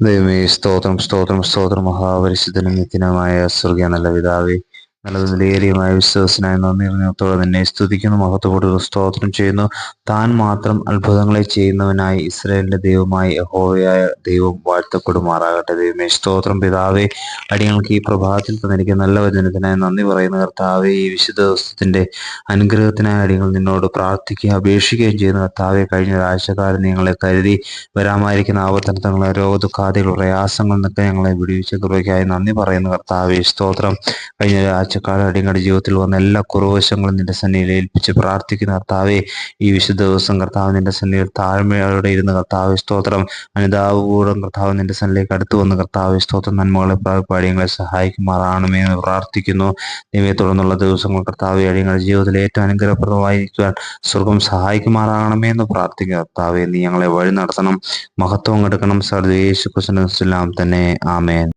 ദൈവമേ സ്തോത്രം സ്തോത്രം സ്തോത്രം. മഹാപരിശുദ്ധനും നിത്യനുമായ സ്വർഗീയ നല്ല പിതാവേ നല്ലത് വിലയേറിയമായ വിശ്വാസനായ നന്ദി. നിറഞ്ഞത്തോടെ സ്തുതിക്കുന്നു മഹത്വപ്പെടുന്നു സ്തോത്രം ചെയ്യുന്നു. താൻ മാത്രം അത്ഭുതങ്ങളെ ചെയ്യുന്നവനായി ഇസ്രായേലിന്റെ ദൈവമായി യഹോവയായ ദൈവം വാഴ്ത്തപ്പെടുമാറാകട്ടെ. ദൈവമേ സ്തോത്രം പിതാവേ. അടിയങ്ങൾക്ക് ഈ പ്രഭാതത്തിൽ തന്നിരിക്കുന്ന നല്ല വചനത്തിനായി നന്ദി പറയുന്ന കർത്താവെ. ഈ വിശുദ്ധ ദിവസത്തിന്റെ അനുഗ്രഹത്തിനായി അടിയങ്ങൾ നിന്നോട് പ്രാർത്ഥിക്കുകയും അപേക്ഷിക്കുകയും ചെയ്യുന്ന കർത്താവെ. കഴിഞ്ഞ ഒരാഴ്ചക്കാരൻ ഞങ്ങളെ കരുതി വരാമായിരിക്കുന്ന ആവർത്തനങ്ങളെ രോഗദുഃഖാദികൾ പ്രയാസങ്ങൾ നിന്നൊക്കെ ഞങ്ങളെ വിടുവിച്ച കൃപയ്ക്കായി നന്ദി പറയുന്ന കർത്താവെ. സ്തോത്രം. കഴിഞ്ഞ ഒരാഴ്ചക്കാലം നിങ്ങളുടെ ജീവിതത്തിൽ വന്ന എല്ലാ കുറവശങ്ങളും നിന്റെ സന്നിധിയിൽ ഏൽപ്പിച്ച് പ്രാർത്ഥിക്കുന്ന കർത്താവെ ഈ വിശുദ്ധ ദിവസം കർത്താവ് നിന്റെ സന്നിധിയിൽ താഴ്മയോടെ ഇരുന്ന് കർത്താവ് സ്തോത്രം. അനിതാപൂർവം കർത്താവ് നിന്റെ സന്നിധിയിലേക്ക് അടുത്തു വന്ന് കർത്താവ് സ്തോത്രം. നന്മകളെ പാടിയങ്ങളെ സഹായിക്കുമാറാണമേ എന്ന് പ്രാർത്ഥിക്കുന്നു. ദൈവയെ തുടർന്നുള്ള ദിവസങ്ങൾ കർത്താവ് അടിയങ്ങളുടെ ജീവിതത്തിൽ ഏറ്റവും അനുഗ്രഹപ്രദമായിരിക്കുവാൻ സ്വർഗം സഹായിക്കുമാറാകണമേ എന്ന് പ്രാർത്ഥിക്കുക കർത്താവെ നീ ഞങ്ങളെ വഴി നടത്തണം. മഹത്വം എടുക്കണം. സർവേശു കുസനം തന്നെ. ആമേൻ.